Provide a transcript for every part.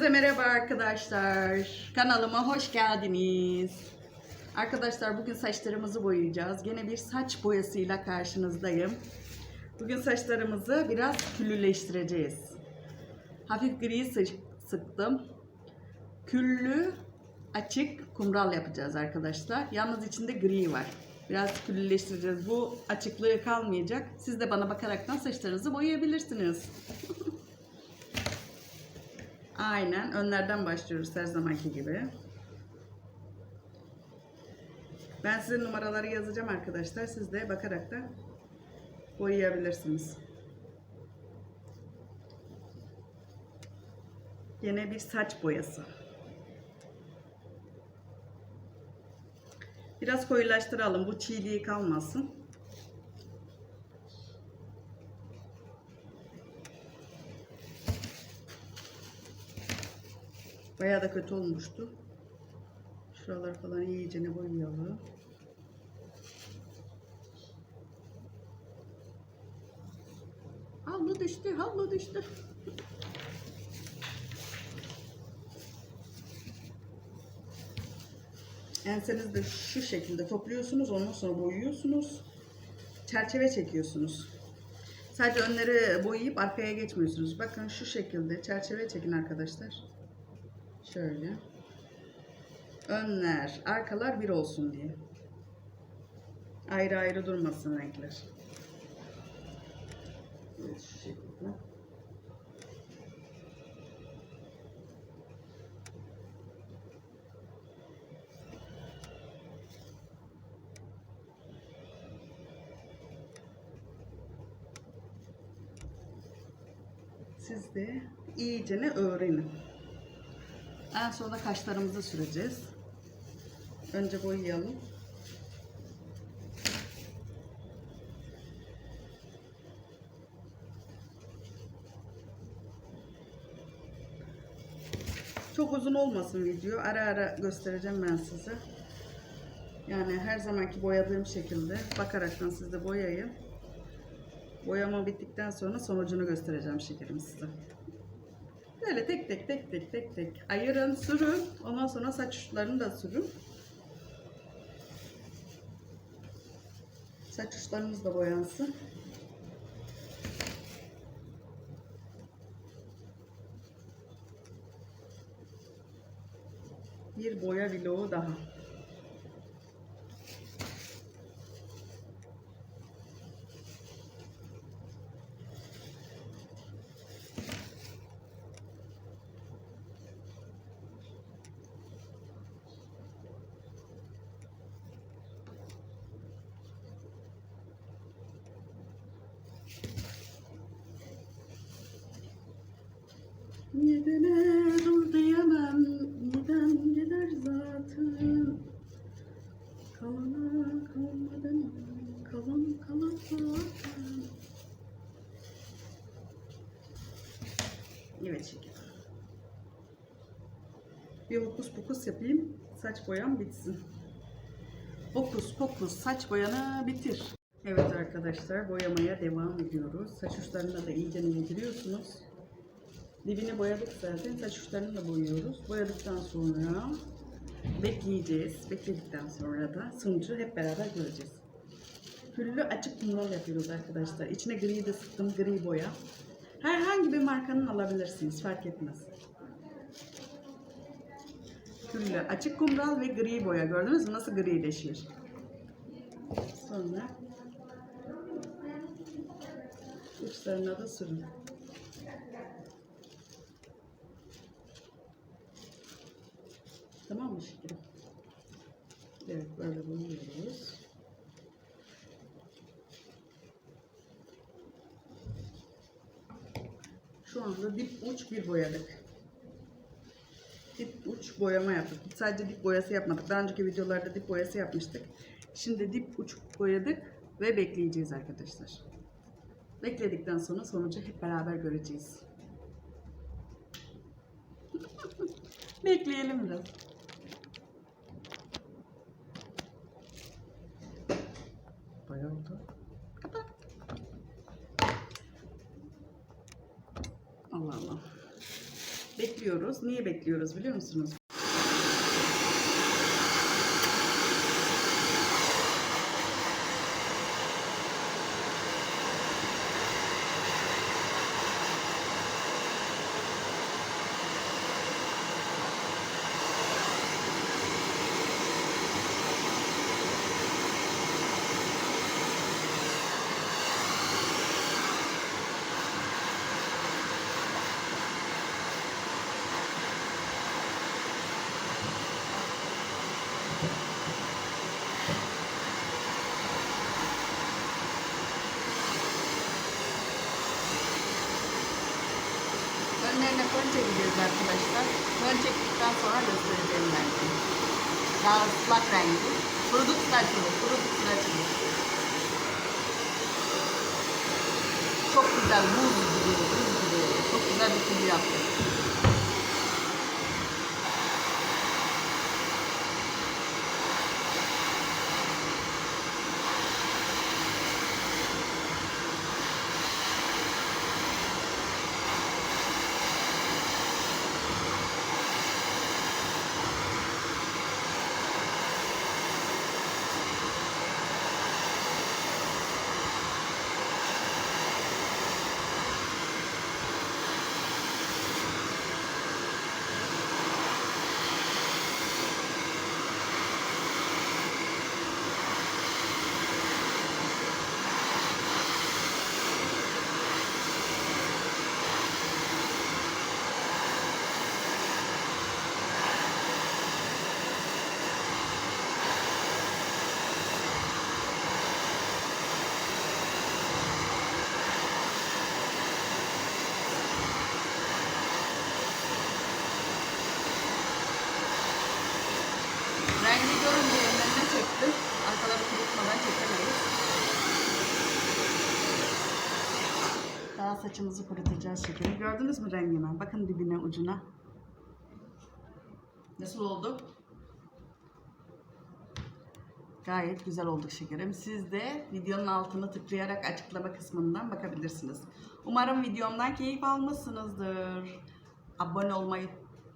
Hepinize merhaba arkadaşlar. Kanalıma hoş geldiniz. Arkadaşlar bugün saçlarımızı boyayacağız. Gene bir saç boyasıyla karşınızdayım. Bugün saçlarımızı biraz küllüleştireceğiz. Hafif gri sı- sıktım. Küllü açık kumral yapacağız arkadaşlar. Yalnız içinde gri var. Biraz küllüleştireceğiz. Bu açıklığı kalmayacak. Siz de bana bakaraktan saçlarınızı boyayabilirsiniz. Aynen. Önlerden başlıyoruz her zamanki gibi. Ben size numaraları yazacağım arkadaşlar. Siz de bakarak da boyayabilirsiniz. Yine bir saç boyası. Biraz koyulaştıralım. Bu çiğliği kalmasın. Bayağı da kötü olmuştu. Şuralar falan iyice ne boyayalım. Havlu düştü, havlu düştü. Ensenizi de şu şekilde topluyorsunuz. Ondan sonra boyuyorsunuz. Çerçeve çekiyorsunuz. Sadece önleri boyayıp arkaya geçmiyorsunuz. Bakın şu şekilde çerçeve çekin arkadaşlar. Şöyle. Önler, arkalar bir olsun diye. Ayrı ayrı durmasın renkler. Siz de iyicene öğrenin. En sonunda kaşlarımızı süreceğiz. Önce boyayalım. Çok uzun olmasın video. Ara ara göstereceğim ben size. Yani her zamanki boyadığım şekilde bakaraktan siz de boyayın. Boyama bittikten sonra sonucunu göstereceğim şekerim size. Böyle tek tek tek tek tek tek ayırın, sürün. Ondan sonra saç uçlarını da sürün. Saç uçlarınız da boyansın. Bir boya vlogu daha. Midene dur diyemem, midem gider zaten. Kalana kalmadım, kalan kalan zaten. Evet şeker. Bir hokus pokus yapayım, saç boyam bitsin. Hokus pokus saç boyanı bitir. Evet arkadaşlar boyamaya devam ediyoruz. Saç uçlarına da iyice indiriyorsunuz. Dibini boyadık zaten. Saç uçlarını da boyuyoruz. Boyadıktan sonra bekleyeceğiz. Bekledikten sonra da sonucu hep beraber göreceğiz. Küllü açık kumral yapıyoruz arkadaşlar. İçine gri de sıktım. Gri boya. Herhangi bir markanın alabilirsiniz. Fark etmez. Küllü açık kumral ve gri boya. Gördünüz mü? Nasıl grileşiyor. Sonra uçlarına da sürün. Tamam mı şekerim? Evet böyle boyuyoruz. Şu anda dip uç bir boyadık. Dip uç boyama yaptık. Sadece dip boyası yapmadık. Daha önceki videolarda dip boyası yapmıştık. Şimdi dip uç boyadık ve bekleyeceğiz arkadaşlar. Bekledikten sonra sonucu hep beraber göreceğiz. Bekleyelim biraz. Bekliyoruz. Niye bekliyoruz biliyor musunuz? Önlerine fön çekeceğiz arkadaşlar. Fön çektikten sonra göstereceğim ben. Daha ıslak rengi. Kurudukça açılır, kurudukça açılır. Çok güzel, buz gibi, buz gibi. Çok güzel bir tül yaptık. Kurutmadan çekemeyiz. Daha saçımızı kurutacağız şekeri. Gördünüz mü rengini? Bakın dibine ucuna. Nasıl oldu? Gayet güzel olduk şekerim. Siz de videonun altını tıklayarak açıklama kısmından bakabilirsiniz. Umarım videomdan keyif almışsınızdır. Abone olmayı,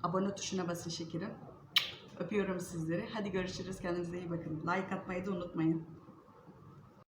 abone tuşuna basın şekerim. Öpüyorum sizleri. Hadi görüşürüz. Kendinize iyi bakın. Like atmayı da unutmayın.